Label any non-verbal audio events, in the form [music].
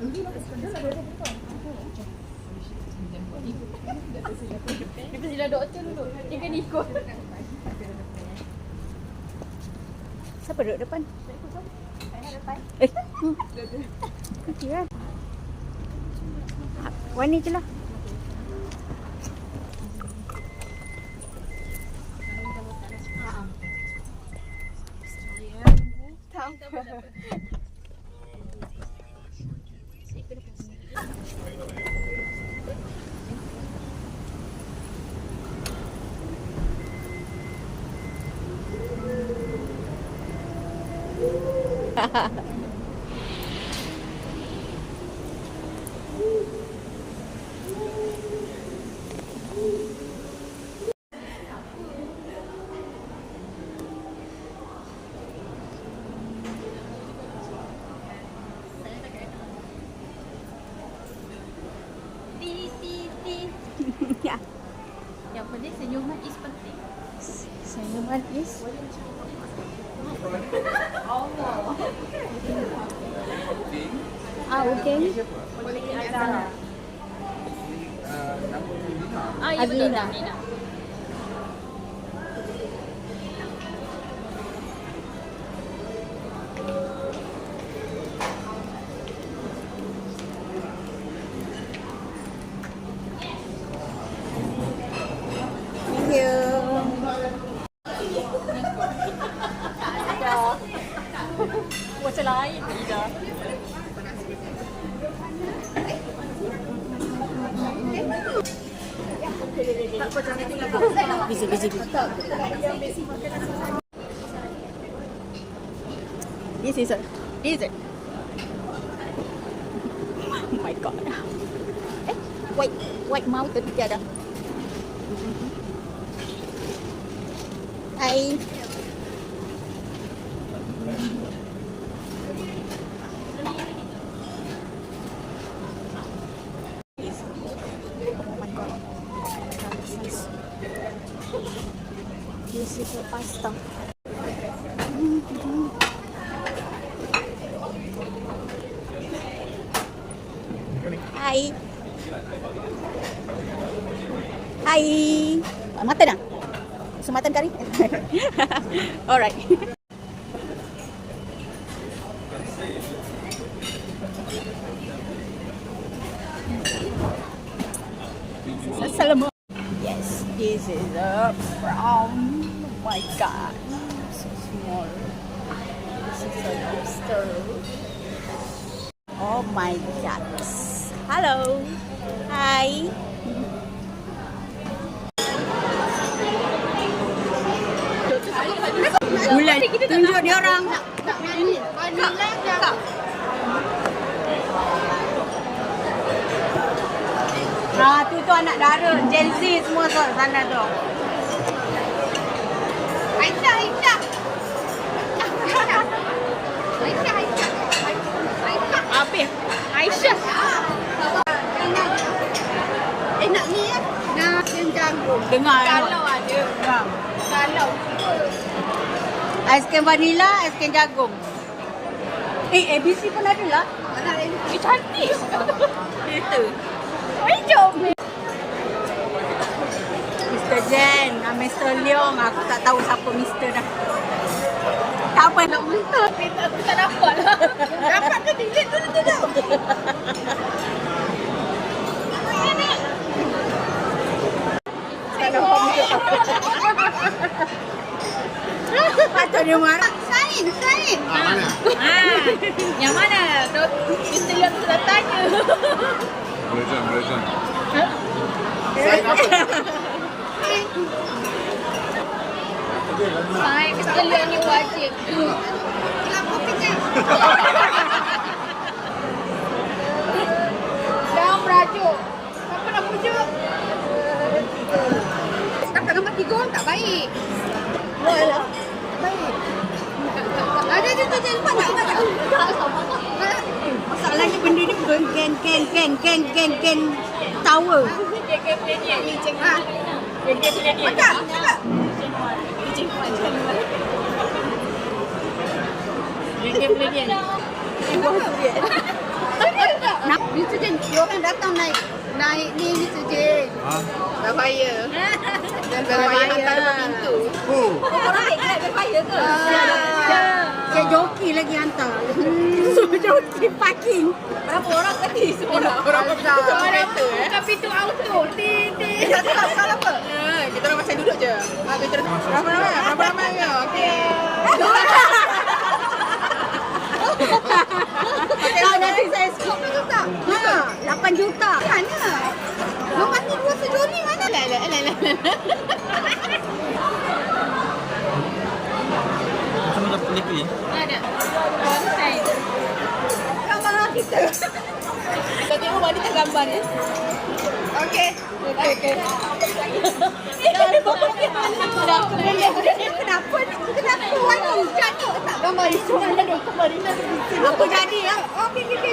Kita sila doktor dulu. Dia kena ikut. Siapa duduk depan? Eh. Hmm. Kira. Warna je lah. Ti ti. ya. Yang penting senyuman is penting. Senyuman is Ah, okay. Boleh kena Ah, ya Busy, busy, busy. This is it. Is it? Oh my god. Eh, white, white mountain together. Hi. This is a pasta. Hai. Hai. Ah, Mutton ah? So mutton curry? Alright. Assalamualaikum. Yes, this is a brown. My god, so small. This is a lobster. Oh my god. Hello. Hi. Bulan tunjuk dia orang. Ah, tu tu anak dara. Gen Z semua tu sana tu. Aisyah, Aisyah. Aisyah, Aisyah. Aisyah. Apa? Aisyah. Eh, nak ni ya? Nak yang jagung. Dengar. Kalau ada. Dengar. Kalau. Aiskrim vanila, aiskrim jagung. Eh, ABC pun ada lah. Lain? Eh, cantik. [laughs] Itu. Oi, Mr. Jen, ah, Mr. Leong. Aku tak tahu siapa Mr. dah. Tak apa nak muntah. Aku tak dapat lah. [laughs] Dapat ke delete tu tu tu? Patut dia marah. Sain, sain. Ah, mana? Ah, yang mana? Mr. Leong tu dah tanya. Boleh jom, boleh jom. Sai, [laughs] Mr. Leong ni wajib. Kenapa kejap? Jangan merajuk. Siapa nak pujuk? Cakap gambar tiga orang tak baik. Baik. Ada je tu je lupa tak tak. Masalahnya benda ni bukan ken ken ken ken ken ken tower. Dia kena punya ni. Ha. Punya ni. Cakap, cakap. Dia orang datang naik naik ni ni tu Jen. Ha? Berfire. Dan berfire hantar depan pintu. Oh. Korang naik grab berfire ke? Cik joki lagi hantar. So joki parking. Berapa orang tadi semua? Orang besar. Kereta eh? Bukan pintu auto. Tin, tin. Tak tahu tak tahu apa. Kita orang masih duduk je. Ha, kita berapa ramai? Berapa ramai ya? Okey. Tahu nanti saya skop tu tak? Ha, 8 juta. Mana? Nombor ni dua sejoli mana? Lah, lah, lah, lah. Macam macam penipu ni. Ada. Konten. Kita. Kau tengok wanita gambar ni. Okey. Okey, okey. Kenapa ni? Kenapa wangi jatuh tak gambar itu? Apa jadi ya? Okey, okey,